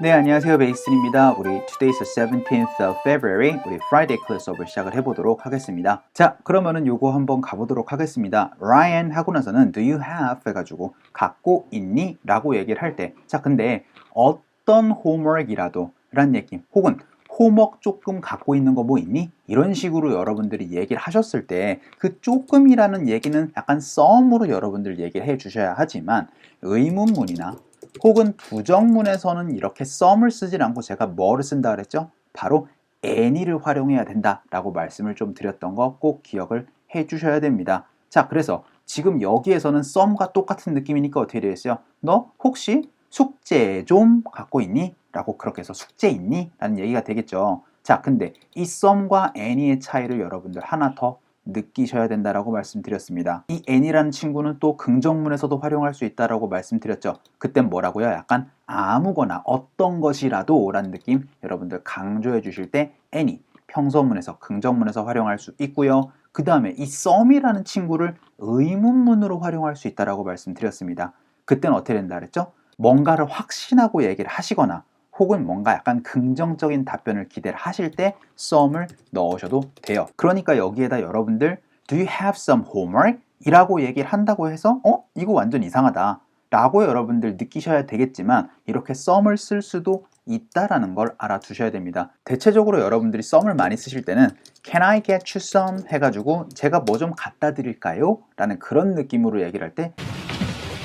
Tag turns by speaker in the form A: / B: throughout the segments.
A: 네, 안녕하세요. 베이슨입니다. 우리 today's the 17th of February. 우리 Friday class 수업을 시작을 해보도록 하겠습니다. 자, 그러면은 요거 한번 가보도록 하겠습니다. Ryan 하고 나서는 do you have 해가지고 갖고 있니? 라고 얘기를 할 때, 자, 근데 어떤 homework이라도 란 얘기, 혹은 호먹 조금 갖고 있는 거 뭐 있니? 이런 식으로 여러분들이 얘기를 하셨을 때 그 조금이라는 얘기는 약간 썸으로 여러분들 얘기를 해 주셔야 하지만 의문문이나 혹은 부정문에서는 이렇게 썸을 쓰질 않고 제가 뭐를 쓴다 그랬죠? 바로 any를 활용해야 된다라고 말씀을 좀 드렸던 거 꼭 기억을 해 주셔야 됩니다. 자, 그래서 지금 여기에서는 썸과 똑같은 느낌이니까 어떻게 되겠어요? 너 혹시 숙제 좀 갖고 있니? 라고 그렇게 해서 숙제 있니? 라는 얘기가 되겠죠. 자, 근데 이 썸과 any의 차이를 여러분들 하나 더 느끼셔야 된다라고 말씀드렸습니다. 이 any라는 친구는 또 긍정문에서도 활용할 수 있다라고 말씀드렸죠. 그땐 뭐라고요? 약간 아무거나 어떤 것이라도 라는 느낌 여러분들 강조해 주실 때 any 평소문에서 긍정문에서 활용할 수 있고요. 그 다음에 이 썸이라는 친구를 의문문으로 활용할 수 있다라고 말씀드렸습니다. 그때는 어떻게 된다 그랬죠? 뭔가를 확신하고 얘기를 하시거나 혹은 뭔가 약간 긍정적인 답변을 기대를 하실 때 썸을 넣으셔도 돼요. 그러니까 여기에다 여러분들 Do you have some homework? 이라고 얘기를 한다고 해서 어? 이거 완전 이상하다. 라고 여러분들 느끼셔야 되겠지만 이렇게 썸을 쓸 수도 있다라는 걸 알아두셔야 됩니다. 대체적으로 여러분들이 썸을 많이 쓰실 때는 Can I get you some? 해가지고 제가 뭐 좀 갖다 드릴까요? 라는 그런 느낌으로 얘기를 할 때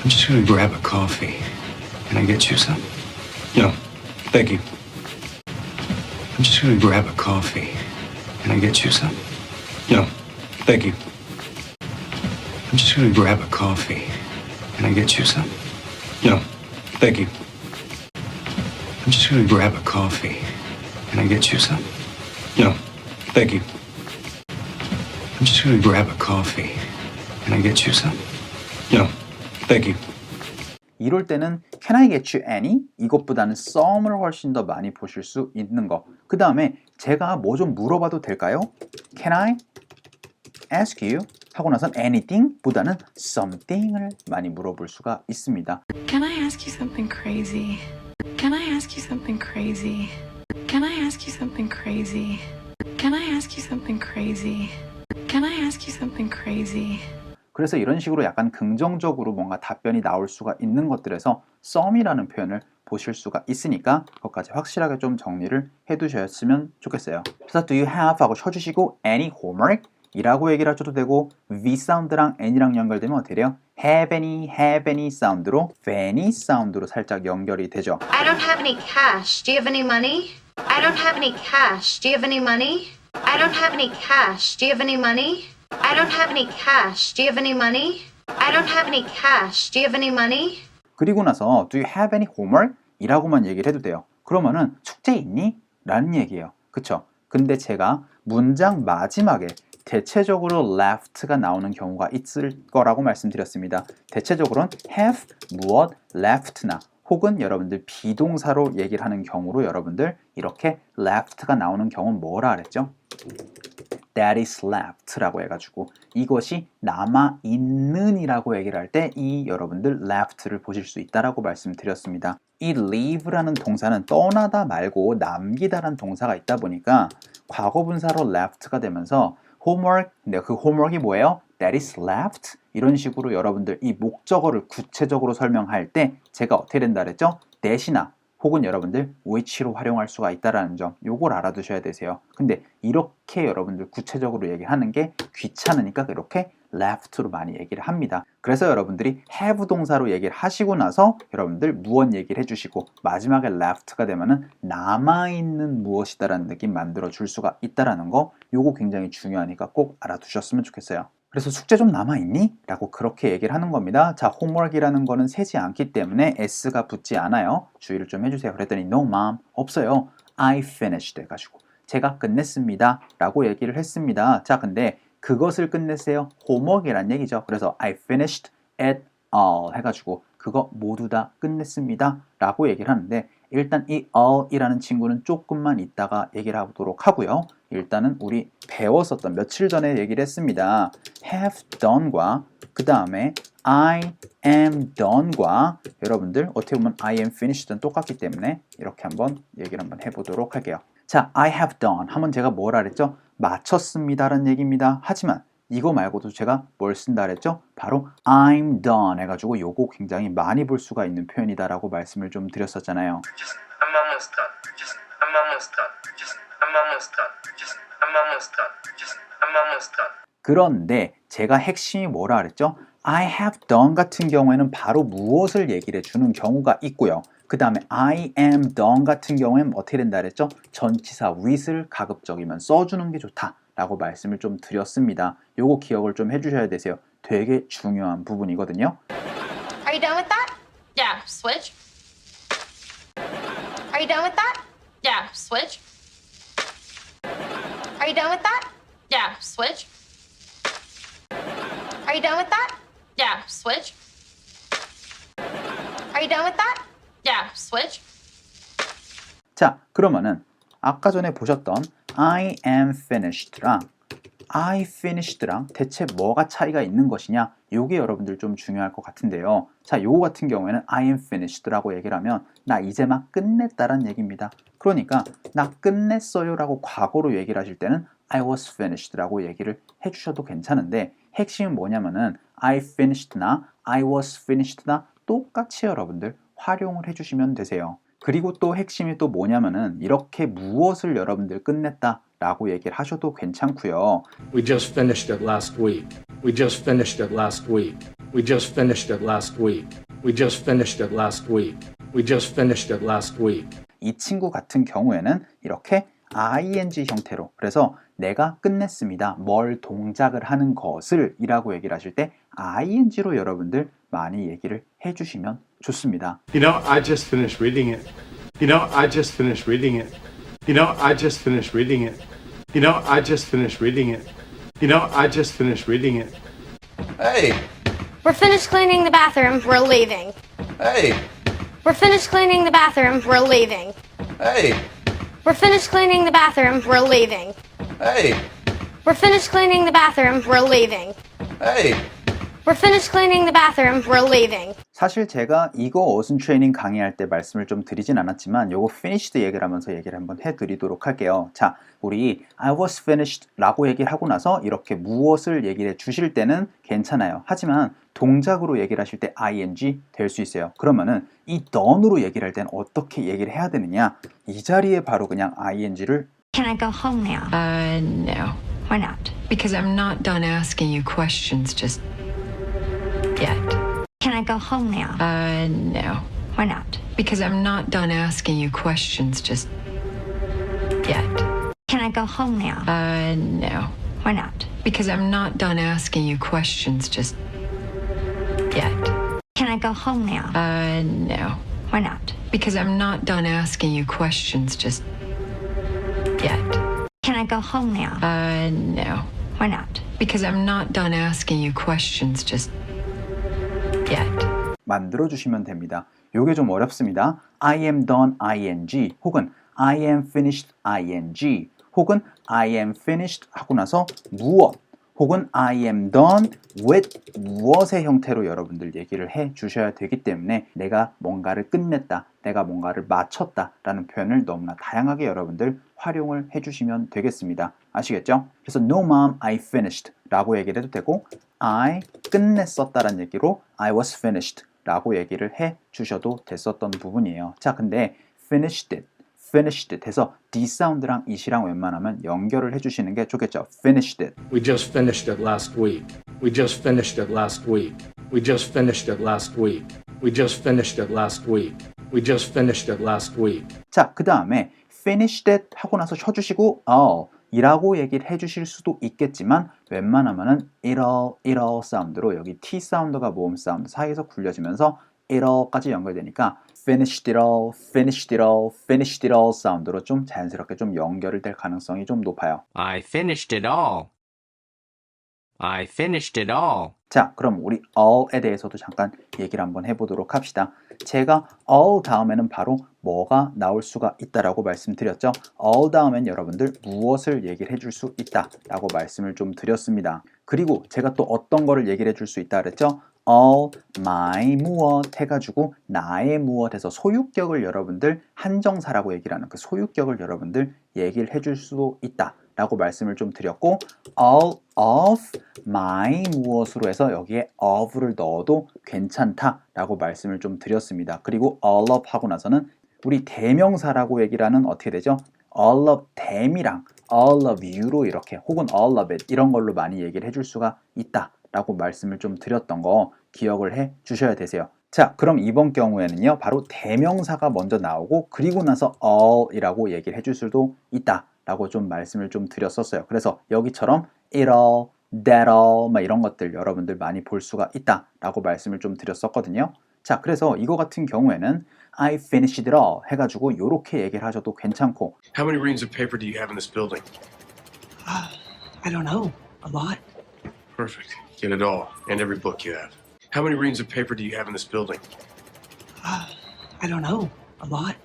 B: I'm just gonna grab a coffee. Can I get you some? No, thank you. I'm just gonna grab a coffee. Can I get you some? No, thank you. I'm just gonna grab a coffee. Can I get you some? No, thank you. I'm just gonna grab a coffee. Can I get you some? No, thank you. I'm just gonna grab a coffee. Can I get you some? No, thank you.
A: 이럴 때는 Can I get you any? 이것보다는 썸을 훨씬 더 많이 보실 수 있는 거. 그 다음에 제가 뭐 좀 물어봐도 될까요? Can I ask you? 하고 나선 anything 보다는 something을 많이 물어볼 수가 있습니다.
C: Can I ask you something crazy? Can I ask you something crazy? Can I ask you something crazy? Can I ask you something crazy? Can I ask you something crazy?
A: 그래서 이런 식으로 약간 긍정적으로 뭔가 답변이 나올 수가 있는 것들에서 썸이라는 표현을 보실 수가 있으니까 그것까지 확실하게 좀 정리를 해두셨으면 좋겠어요. 그래서 do you have 하고 쳐주시고 any homework 이라고 얘기를 하셔도 되고 V 사운드랑 N이랑 연결되면 어떻게 돼요? have any, have any 사운드로 any 사운드로 살짝 연결이 되죠.
D: I don't have any cash. Do you have any money? I don't have any cash. Do you have any money? I don't have any cash. Do you have any money? I don't have any cash. Do you have any money? I don't have any cash. Do you have any money?
A: 그리고 나서 do you have any homework? 이라고만 얘기를 해도 돼요. 그러면은 숙제 있니? 라는 얘기예요. 그쵸? 근데 제가 문장 마지막에 대체적으로 left가 나오는 경우가 있을 거라고 말씀드렸습니다. 대체적으로는 have, 무엇, left나 혹은 여러분들 비동사로 얘기를 하는 경우로 여러분들 이렇게 left가 나오는 경우는 뭐라 그랬죠? That is left라고 해가지고 이것이 남아 있는이라고 얘기를 할 때 이 여러분들 left를 보실 수 있다라고 말씀드렸습니다. 이 leave라는 동사는 떠나다 말고 남기다라는 동사가 있다 보니까 과거분사로 left가 되면서 homework, 네, 그 homework이 뭐예요? That is left. 이런 식으로 여러분들 이 목적어를 구체적으로 설명할 때 제가 어떻게 된다 그랬죠? 대신나 혹은 여러분들 which로 활용할 수가 있다라는 점 요걸 알아두셔야 되세요. 근데 이렇게 여러분들 구체적으로 얘기하는 게 귀찮으니까 그렇게 left로 많이 얘기를 합니다. 그래서 여러분들이 have 동사로 얘기를 하시고 나서 여러분들 무언 얘기를 해주시고 마지막에 left가 되면은 남아있는 무엇이다라는 느낌 만들어 줄 수가 있다라는 거 요거 굉장히 중요하니까 꼭 알아두셨으면 좋겠어요. 그래서 숙제 좀 남아있니? 라고 그렇게 얘기를 하는 겁니다. 자, homework이라는 거는 세지 않기 때문에 s가 붙지 않아요. 주의를 좀 해주세요. 그랬더니 no mom 없어요. I finished 해가지고 제가 끝냈습니다. 라고 얘기를 했습니다. 자, 근데 그것을 끝냈어요. homework이란 얘기죠. 그래서 I finished it all 해가지고 그거 모두 다 끝냈습니다. 라고 얘기를 하는데 일단 이 all이라는 친구는 조금만 이따가 얘기를 하도록 하고요. 일단은 우리 배웠었던 며칠 전에 얘기를 했습니다. have done과 그 다음에 I am done과 여러분들 어떻게 보면 I am finished는 똑같기 때문에 이렇게 한번 얘기를 한번 해보도록 할게요. 자, I have done 하면 제가 뭐라 그랬죠? 마쳤습니다라는 얘기입니다. 하지만 이거 말고도 제가 뭘 쓴다 그랬죠? 바로 I'm done 해가지고 요거 굉장히 많이 볼 수가 있는 표현이다라고 말씀을 좀 드렸었잖아요. 그런데 제가 핵심이 뭐라 그랬죠? I have done 같은 경우에는 바로 무엇을 얘기를 해주는 경우가 있고요. 그 다음에 I am done 같은 경우에는 어떻게 된다 그랬죠? 전치사 with를 가급적이면 써주는 게 좋다 라고 말씀을 좀 드렸습니다. 요거 기억을 좀 해주셔야 되세요. 되게 중요한 부분이거든요.
D: Are you done with that?
E: Yeah, switch.
D: Are you done with that?
E: Yeah, switch.
D: Are you done with that?
E: Yeah, switch.
D: Are you done with that?
E: Yeah, switch.
D: Are you done with that?
E: Yeah, switch.
A: 자, 그러면은 아까 전에 보셨던 I am finished랑 I finished랑 대체 뭐가 차이가 있는 것이냐? 요게 여러분들 좀 중요할 것 같은데요. 자, 요거 같은 경우에는 I am finished라고 얘기를 하면 나 이제 막 끝냈다라는 얘기입니다. 그러니까 나 끝냈어요 라고 과거로 얘기를 하실 때는 I was finished라고 얘기를 해주셔도 괜찮은데 핵심은 뭐냐면은 I finished나 I was finished나 똑같이 여러분들 활용을 해주시면 되세요. 그리고 또 핵심이 또 뭐냐면은 이렇게 무엇을 여러분들 끝냈다 라고 얘기를 하셔도 괜찮고요.
F: We just finished it last week. We just finished it last week. We just finished it last week. We just finished it last week. We just finished it last week.
A: 이 친구 같은 경우에는 이렇게 ing 형태로 그래서 내가 끝냈습니다. 뭘 동작을 하는 것을 이라고 얘기를 하실 때 ing로 여러분들 많이 얘기를 해주시면 좋습니다.
G: You know, I just finished reading it. You know, I just finished reading it. You know, I just finished reading it. You know, I just finished reading it. You know, I just finished reading it.
H: Hey,
I: We're finished cleaning the bathroom. We're leaving.
H: hey,
I: We're finished cleaning the bathroom. We're leaving.
H: hey,
I: We're finished cleaning the bathroom. We're leaving.
H: hey,
I: We're finished cleaning the bathroom. We're leaving.
H: hey.
I: We're finished cleaning the bathroom. We're leaving.
A: 사실 제가 이거 어순 트레이닝 강의할 때 말씀을 좀 드리진 않았지만 요거 finished 얘기를 하면서 얘기를 한번 해드리도록 할게요. 자, 우리 I was finished 라고 얘기를 하고 나서 이렇게 무엇을 얘기를 해 주실 때는 괜찮아요. 하지만 동작으로 얘기를 하실 때 ing 될 수 있어요. 그러면은 이 done으로 얘기를 할 때는 어떻게 얘기를 해야 되느냐? 이 자리에 바로 그냥 ing를
J: Can I go home now?
C: Uh, no.
J: Why not?
C: Because I'm not done asking you questions just yet.
J: Can I go home now?
C: Uh, no.
J: Why not?
C: Because I'm not done asking you questions just yet.
J: Can I go home now?
C: Uh, no.
J: Why not?
C: Because I'm not done asking you questions just yet.
J: Can I go home now?
C: Uh, no.
J: Why not?
C: Because I'm not done asking you questions just yet.
J: Can I go home now?
C: Uh, no.
J: Why not?
C: Because I'm not done asking you questions just yet.
A: 만들어 주시면 됩니다. 요게 좀 어렵습니다. I am done ing 혹은 I am finished ing 혹은 I am finished 하고 나서 무엇 혹은 I am done with 무엇의 형태로 여러분들 얘기를 해 주셔야 되기 때문에 내가 뭔가를 끝냈다, 내가 뭔가를 마쳤다 라는 표현을 너무나 다양하게 여러분들 활용을 해 주시면 되겠습니다. 아시겠죠? 그래서 No mom, I finished 라고 얘기를 해도 되고 I 끝냈었다라는 얘기로 I was finished 라고 얘기를 해 주셔도 됐었던 부분이에요. 자, 근데 finished it, finished it 해서 D 사운드랑 it이랑 웬만하면 연결을 해 주시는 게 좋겠죠. finished it.
F: We just finished it last week. We just finished it last week. We just finished it last week. We just finished it last week. We just finished it last week.
A: 자, 그 다음에 finished it 하고 나서 쳐주시고 all 이라고 얘기를 해주실 수도 있겠지만 웬만하면은 it all, it all 사운드로 여기 T 사운드가 모음 사운드 사이에서 굴려지면서 it all까지 연결되니까 finished it all, finished it all, finished it all 사운드로 좀 자연스럽게 좀 연결이 될 가능성이 좀 높아요.
K: I finished it all. I finished it all.
A: 자, 그럼 우리 all에 대해서도 잠깐 얘기를 한번 해보도록 합시다. 제가 all 다음에는 바로 뭐가 나올 수가 있다라고 말씀드렸죠. all 다음엔 여러분들 무엇을 얘기를 해줄 수 있다라고 말씀을 좀 드렸습니다. 그리고 제가 또 어떤 거를 얘기를 해줄 수 있다 그랬죠. all my 무엇 해가지고 나의 무엇에서 소유격을 여러분들 한정사라고 얘기를 하는 그 소유격을 여러분들 얘기를 해줄 수도 있다. 라고 말씀을 좀 드렸고 all of my 무엇으로 해서 여기에 of를 넣어도 괜찮다 라고 말씀을 좀 드렸습니다. 그리고 all of 하고 나서는 우리 대명사라고 얘기를 하는 어떻게 되죠? all of them이랑 all of you로 이렇게 혹은 all of it 이런 걸로 많이 얘기를 해줄 수가 있다 라고 말씀을 좀 드렸던 거 기억을 해 주셔야 되세요. 자, 그럼 이번 경우에는요, 바로 대명사가 먼저 나오고, 그리고 나서 all이라고 얘기를 해줄 수도 있다. 라고 좀 말씀을 좀 드렸었어요. 그래서 여기처럼 it all, that all, 막 이런 것들 여러분들 많이 볼 수가 있다. 라고 말씀을 좀 드렸었거든요. 자, 그래서 이거 같은 경우에는 I finished it all 해가지고 요렇게 얘기를 하셔도 괜찮고,
B: How many reams of paper do you have in this building?
L: I don't know. A lot.
B: Perfect. Get it all, and every book you have. How many reams of paper do you have in this building?
L: I don't know. A lot.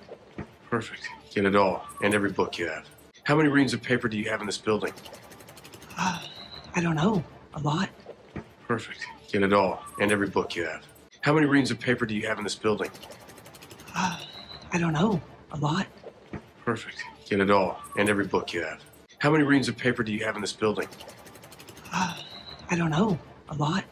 B: Perfect. Get it all, and every book you have. How many reams of paper do you have in this building?
L: I don't know. A lot.
B: Perfect. Get it all, and every book you have. How many reams of paper do you have in this building?
L: I don't know. A lot.
B: Perfect. Get it all, and every book you have. How many reams of paper do you have in this building?
L: I don't know. A lot.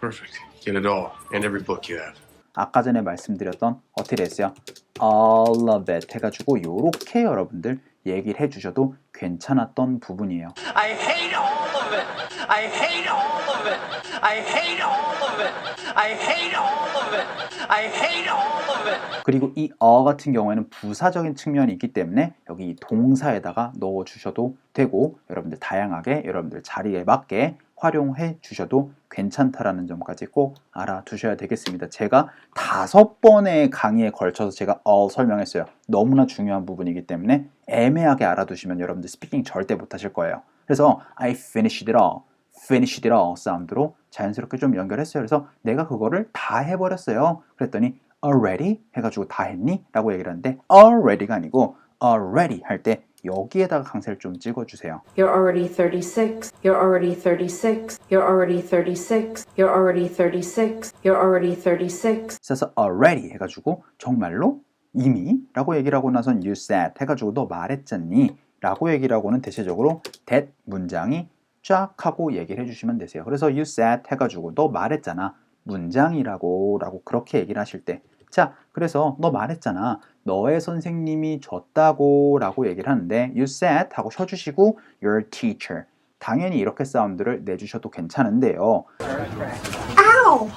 B: Perfect. Get it all, and every book you have.
A: 아까 전에 말씀드렸던 어떻게 됐어요? all of it 해가지고 요렇게 여러분들 얘기를 해주셔도 괜찮았던 부분이에요.
L: I hate all of it. I hate all of it. I hate all of it. I hate all of it. I hate all of it.
A: 그리고 이 어 같은 경우에는 부사적인 측면이 있기 때문에 여기 이 동사에다가 넣어 주셔도 되고 여러분들 다양하게 여러분들 자리에 맞게 활용해 주셔도 괜찮다라는 점까지 꼭 알아두셔야 되겠습니다. 제가 다섯 번의 강의에 걸쳐서 제가 어 설명했어요. 너무나 중요한 부분이기 때문에 애매하게 알아두시면 여러분들 스피킹 절대 못하실 거예요. 그래서 I finished it all, finished it all 사운드로 자연스럽게 좀 연결했어요. 그래서 내가 그거를 다 해버렸어요. 그랬더니 already 해가지고 다 했니? 라고 얘기를 하는데 already가 아니고 already 할 때 여기에다가 강세를 좀 찍어주세요.
C: You're already 36. You're already 36. You're already 36. You're already 36. You're already 36.
A: 그래서 already 해가지고 정말로 이미 라고 얘기를 하고 나선 you said 해가지고 너 말했잖니 라고 얘기를 하고는 대체적으로 that 문장이 쫙 하고 얘기를 해주시면 되세요. 그래서 you said 해가지고 너 말했잖아 문장이라고 라고 그렇게 얘기를 하실 때 자, 그래서 너 말했잖아. 너의 선생님이 줬다고 라고 얘기를 하는데 you said 하고 쉬어주시고 your teacher 당연히 이렇게 사운드를 내주셔도 괜찮은데요.
J: Ow!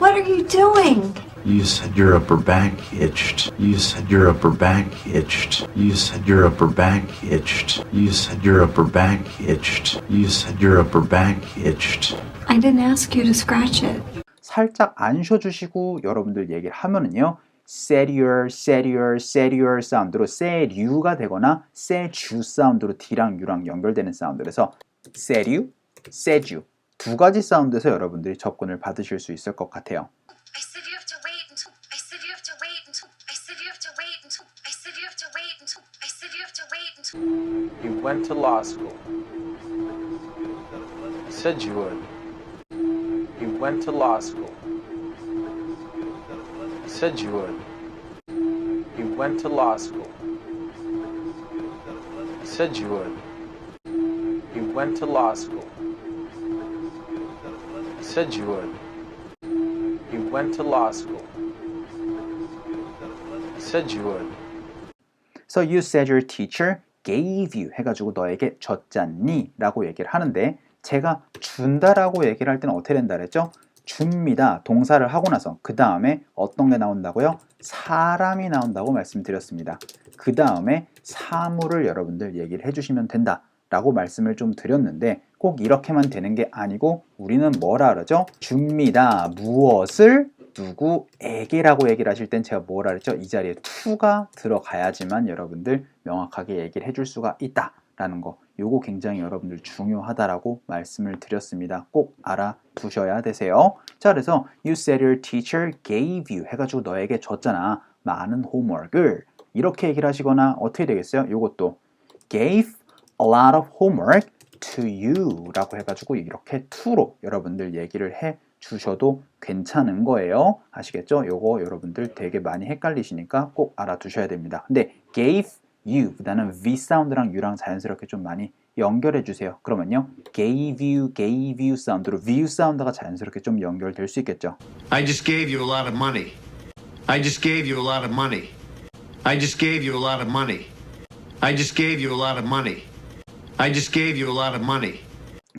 J: What are you doing?
M: You said your upper back itched. You said your upper back itched. You said your upper back itched. You said your upper back itched. You said your upper back itched.
J: I didn't ask you to scratch it.
A: 살짝 안 쉬어주시고 여러분들 얘기를 하면은요. your, said your 사운드로 you가 되거나 you 사운드로 D랑 U랑 연결되는 사운드 그래서 said you, said you 두 가지 사운드에서 여러분들이 접근을 받으실 수 있을 것 같아요.
D: I said you have to wait until. I said you have to wait until. I said you have to wait until. I said you have to wait until. I said you have to wait until.
N: You went to law school. You said you would. Went to law school. You said you would. You went to law school. You said you would. You went to law school. You said you would. You went to law school. You said you would.
A: So you said your teacher gave you 해가지고 너에게 줬잖니 라고 얘기를 하는데 제가 준다라고 얘기를 할 때는 어떻게 된다 그랬죠? 줍니다. 동사를 하고 나서 그 다음에 어떤 게 나온다고요? 사람이 나온다고 말씀드렸습니다. 그 다음에 사물을 여러분들 얘기를 해주시면 된다. 라고 말씀을 좀 드렸는데 꼭 이렇게만 되는 게 아니고 우리는 뭐라 그러죠? 줍니다. 무엇을 누구에게라고 얘기를 하실 땐 제가 뭐라 그랬죠? 이 자리에 to가 들어가야지만 여러분들 명확하게 얘기를 해줄 수가 있다라는 거 요거 굉장히 여러분들 중요하다라고 말씀을 드렸습니다. 꼭 알아두셔야 되세요. 자, 그래서 you said your teacher gave you 해가지고 너에게 줬잖아. 많은 homework을 이렇게 얘기를 하시거나 어떻게 되겠어요? 요것도 gave a lot of homework to you 라고 해가지고 이렇게 to로 여러분들 얘기를 해 주셔도 괜찮은 거예요. 아시겠죠? 요거 여러분들 되게 많이 헷갈리시니까 꼭 알아두셔야 됩니다. 근데 gave you 보다는 v 사운드랑 u랑 자연스럽게 좀 많이 연결해 주세요. 그러면요. gave you, gave you 사운드로 v 사운드가 자연스럽게 좀 연결될 수 있겠죠.
K: I just gave you a lot of money. I just gave you a lot of money. I just gave you a lot of money. I just gave you a lot of money. I just gave you a lot of money.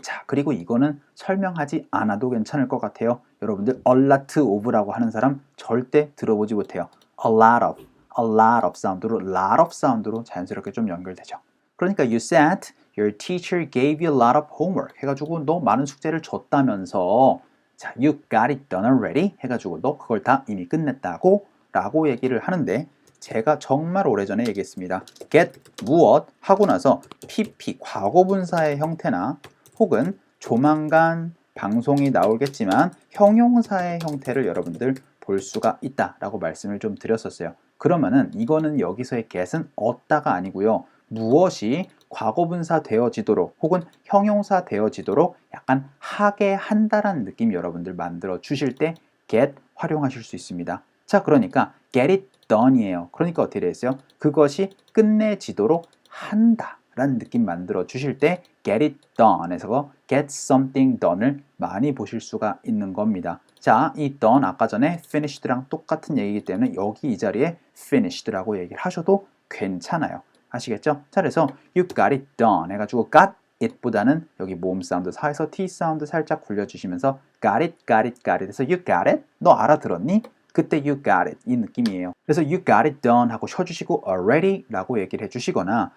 A: 자, 그리고 이거는 설명하지 않아도 괜찮을 것 같아요. 여러분들 a lot of라고 하는 사람 절대 들어보지 못해요. a lot of, a lot of 사운드로 lot of 사운드로 자연스럽게 좀 연결되죠. 그러니까 you said your teacher gave you a lot of homework 해가지고 너 많은 숙제를 줬다면서 자, you got it done already 해가지고 너 그걸 다 이미 끝냈다고 라고 얘기를 하는데 제가 정말 오래전에 얘기했습니다. get 무엇 하고 나서 pp 과거 분사의 형태나 혹은 조만간 방송이 나오겠지만 형용사의 형태를 여러분들 볼 수가 있다라고 말씀을 좀 드렸었어요. 그러면은 이거는 여기서의 get은 얻다가 아니고요. 무엇이 과거분사 되어지도록 혹은 형용사 되어지도록 약간 하게 한다라는 느낌 여러분들 만들어 주실 때 get 활용하실 수 있습니다. 자, 그러니까 get it done이에요. 그러니까 어떻게 되겠어요? 그것이 끝내지도록 한다라는 느낌 만들어 주실 때 get it done에서 get something done을 많이 보실 수가 있는 겁니다. 자, 이 done 아까 전에 finished랑 똑같은 얘기이기 때문에 여기 이 자리에 finished라고 얘기를 하셔도 괜찮아요. 아시겠죠? 자, 그래서 you got it done 해가지고 got it보다는 여기 모음 사운드 사에서 t 사운드 살짝 굴려주시면서 got it, got it, got it 해서 you got it? 너 알아들었니? 그때 you got it 이 느낌이에요. 그래서 you got it done 하고 쉬어주시고 already 라고 얘기를 해주시거나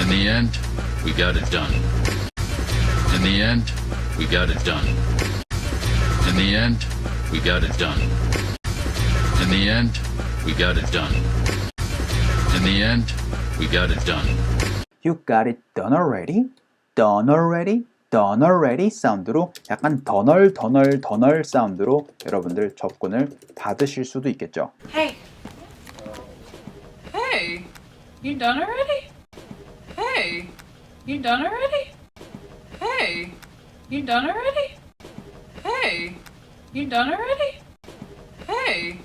O: In the end, we got it done. In the end, we got it done. In the end, we got it done. In the end, we got it done. In the end, we got it done.
A: You got it done already? Done already? Done already? 사운드로 약간 더널 더널 더널 사운드로 여러분들 접근을 받으실 수도 있겠죠.
P: Hey. Hey. You done already? Hey. You done already? Hey. You done already? Hey. You done already? Hey.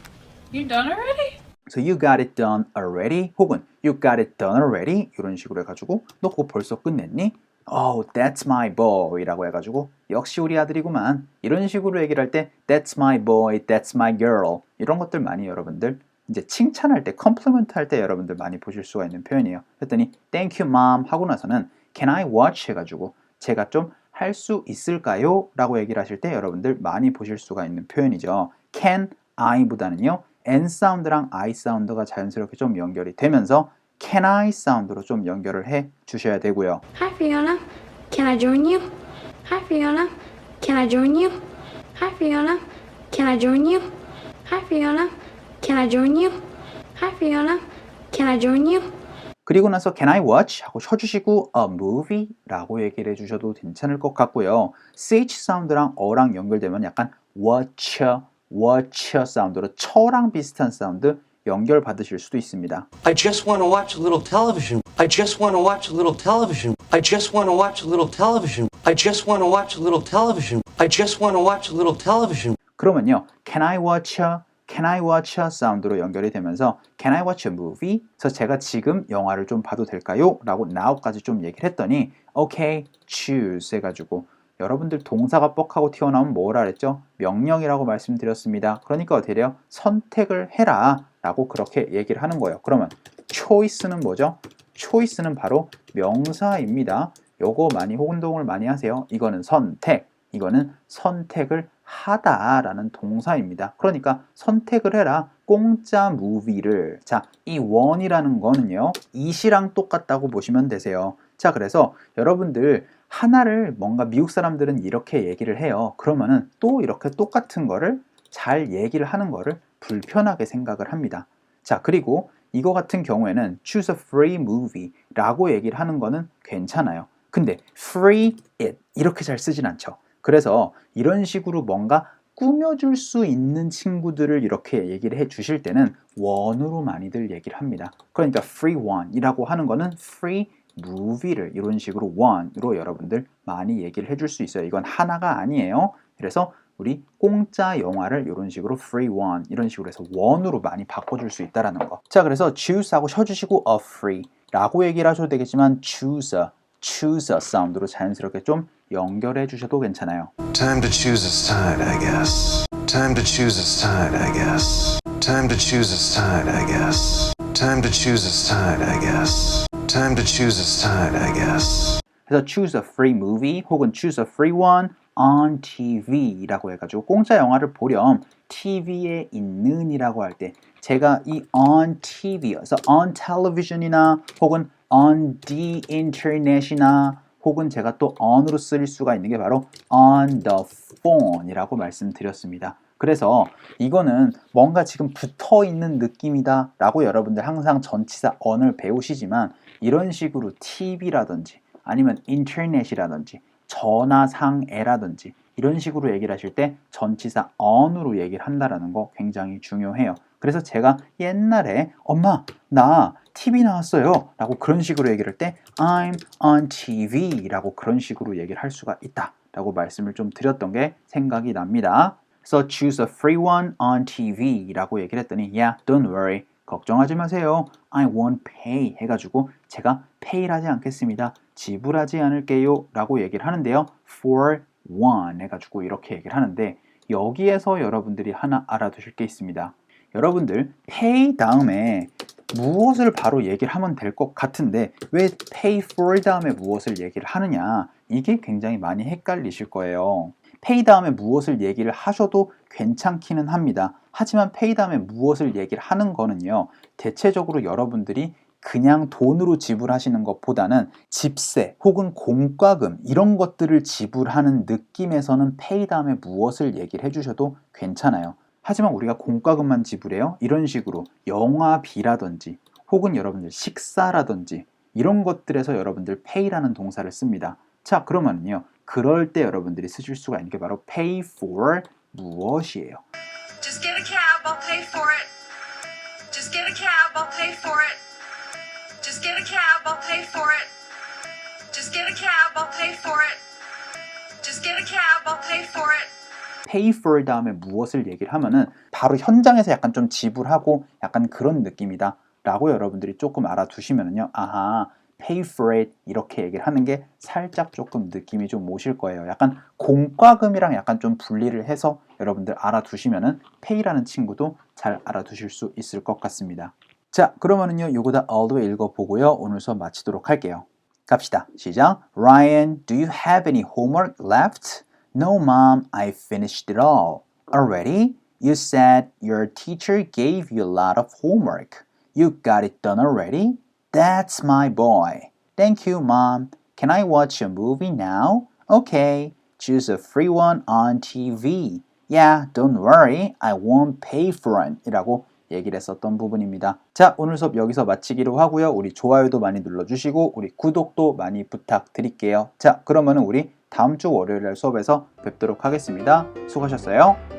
P: You done already?
A: So you got it done already? 혹은 you got it done already? 이런 식으로 해가지고 너 그거 벌써 끝냈니? Oh, that's my boy라고 해가지고 역시 우리 아들이구만 이런 식으로 얘기를 할 때 that's my boy, that's my girl 이런 것들 많이 여러분들 이제 칭찬할 때 컴플리먼트 할 때 여러분들 많이 보실 수가 있는 표현이에요. 그랬더니 thank you mom 하고 나서는 can I watch 해가지고 제가 좀 할 수 있을까요? 라고 얘기를 하실 때 여러분들 많이 보실 수가 있는 표현이죠. can I보다는요 N 사운드랑 I 사운드가 자연스럽게 좀 연결이 되면서 can I 사운드로 좀 연결을 해 주셔야 되고요.
I: Hi, Fiona. Can I join you? Hi, Fiona. Can I join you? Hi, Fiona. Can I join you? Hi, Fiona. Can I join you? Hi, Fiona. Can I join you?
A: 그리고 나서 can I watch 하고 쳐주시고 a movie 라고 얘기를 해주셔도 괜찮을 것 같고요. ch 사운드랑 어랑 연결되면 약간 watch, watch 사운드로 처랑 비슷한 사운드 연결 받으실 수도 있습니다.
L: I just want to watch a little television. I just want to watch a little television. I just want to watch a little television. I just want to watch a little television. I just want to watch a little television.
A: 그러면요, can I watch a, can I watch a 사운드로 연결이 되면서 can I watch a movie? 그래서 제가 지금 영화를 좀 봐도 될까요? 라고 now까지 좀 얘기를 했더니 okay, choose 해가지고 여러분들 동사가 뻑하고 튀어나오면 뭐라 그랬죠? 명령이라고 말씀드렸습니다. 그러니까 어떻게 돼요? 선택을 해라 라고 그렇게 얘기를 하는 거예요. 그러면 choice는 뭐죠? choice는 바로 명사입니다. 요거 많이 혼동을 많이 하세요. 이거는 선택, 이거는 선택을 하다라는 동사입니다. 그러니까 선택을 해라. 공짜 무비를. 자, 이 원이라는 거는요. 이시랑 똑같다고 보시면 되세요. 자, 그래서 여러분들 하나를 뭔가 미국 사람들은 이렇게 얘기를 해요. 그러면은 또 이렇게 똑같은 거를 잘 얘기를 하는 거를 불편하게 생각을 합니다. 자, 그리고 이거 같은 경우에는 choose a free movie 라고 얘기를 하는 거는 괜찮아요. 근데 free it 이렇게 잘 쓰진 않죠. 그래서 이런 식으로 뭔가 꾸며줄 수 있는 친구들을 이렇게 얘기를 해 주실 때는 one으로 많이들 얘기를 합니다. 그러니까 free one이라고 하는 거는 free movie를 이런 식으로 one으로 여러분들 많이 얘기를 해줄 수 있어요. 이건 하나가 아니에요. 그래서 우리 공짜 영화를 이런 식으로 free one 이런 식으로 해서 one으로 많이 바꿔줄 수 있다라는 거. 자, 그래서 choose하고 쉬어주시고 a free라고 얘기를 하셔도 되겠지만 choose a, choose a 사운드로 자연스럽게 좀 연결해 주셔도 괜찮아요.
B: Time to choose a side, I guess. Time to choose a side, I guess. Time to choose a side, I guess. Time to choose a side, I guess. Time to choose a side, I guess.
A: 그래서 choose a free movie 혹은 choose a free one on TV라고 해가지고 공짜 영화를 보렴 TV에 있는이라고 할 때 제가 이 on TV여서 on television이나 혹은 on the internet이나 혹은 제가 또 on으로 쓸 수가 있는 게 바로 on the phone이라고 말씀드렸습니다. 그래서 이거는 뭔가 지금 붙어 있는 느낌이다 라고 여러분들 항상 전치사 on을 배우시지만 이런 식으로 TV라든지 아니면 인터넷이라든지 전화상에라든지 이런 식으로 얘기를 하실 때 전치사 on으로 얘기를 한다라는 거 굉장히 중요해요. 그래서 제가 옛날에 엄마 나 TV 나왔어요 라고 그런 식으로 얘기를 할때 I'm on TV 라고 그런 식으로 얘기를 할 수가 있다 라고 말씀을 좀 드렸던 게 생각이 납니다. 그래서 choose a free one on TV 라고 얘기를 했더니 yeah don't worry 걱정하지 마세요. I won't pay 해가지고 제가 pay를 하지 않겠습니다. 지불하지 않을게요 라고 얘기를 하는데요. for one 해가지고 이렇게 얘기를 하는데 여기에서 여러분들이 하나 알아두실 게 있습니다. 여러분들 pay 다음에 무엇을 바로 얘기를 하면 될 것 같은데 왜 pay for 다음에 무엇을 얘기를 하느냐 이게 굉장히 많이 헷갈리실 거예요. pay 다음에 무엇을 얘기를 하셔도 괜찮기는 합니다. 하지만 pay 다음에 무엇을 얘기를 하는 거는요. 대체적으로 여러분들이 그냥 돈으로 지불하시는 것보다는 집세 혹은 공과금 이런 것들을 지불하는 느낌에서는 pay 다음에 무엇을 얘기를 해주셔도 괜찮아요. 하지만 우리가 공과금만 지불해요. 이런 식으로 영화비라든지 혹은 여러분들 식사라든지 이런 것들에서 여러분들 pay라는 동사를 씁니다. 자, 그러면요. 그럴 때 여러분들이 쓰실 수가 있는 게 바로 pay for 무엇이에요.
P: Just get a cab, I'll pay for it. Just get a cab, I'll pay for it. Just get a cab, I'll pay for it. Just get a cab, I'll pay for it. Just get a cab, I'll pay for it.
A: Pay for 다음에 무엇을 얘기를 하면은 바로 현장에서 약간 좀 지불하고 약간 그런 느낌이다 라고 여러분들이 조금 알아두시면은요 아하 pay for it 이렇게 얘기를 하는 게 살짝 조금 느낌이 좀 오실 거예요. 약간 공과금이랑 약간 좀 분리를 해서 여러분들 알아두시면은 pay라는 친구도 잘 알아두실 수 있을 것 같습니다. 자 그러면은요 요거 다 all the way 읽어보고요. 오늘 수업 마치도록 할게요. 갑시다. 시작. Ryan do you have any homework left? No, Mom, I finished it all. Already? You said your teacher gave you a lot of homework. You got it done already? That's my boy. Thank you, Mom. Can I watch a movie now? Okay. Choose a free one on TV. Yeah, don't worry. I won't pay for it. 이라고 얘기를 했었던 부분입니다. 자, 오늘 수업 여기서 마치기로 하고요. 우리 좋아요도 많이 눌러주시고 우리 구독도 많이 부탁드릴게요. 자, 그러면은 우리 다음 주 월요일 날 수업에서 뵙도록 하겠습니다. 수고하셨어요.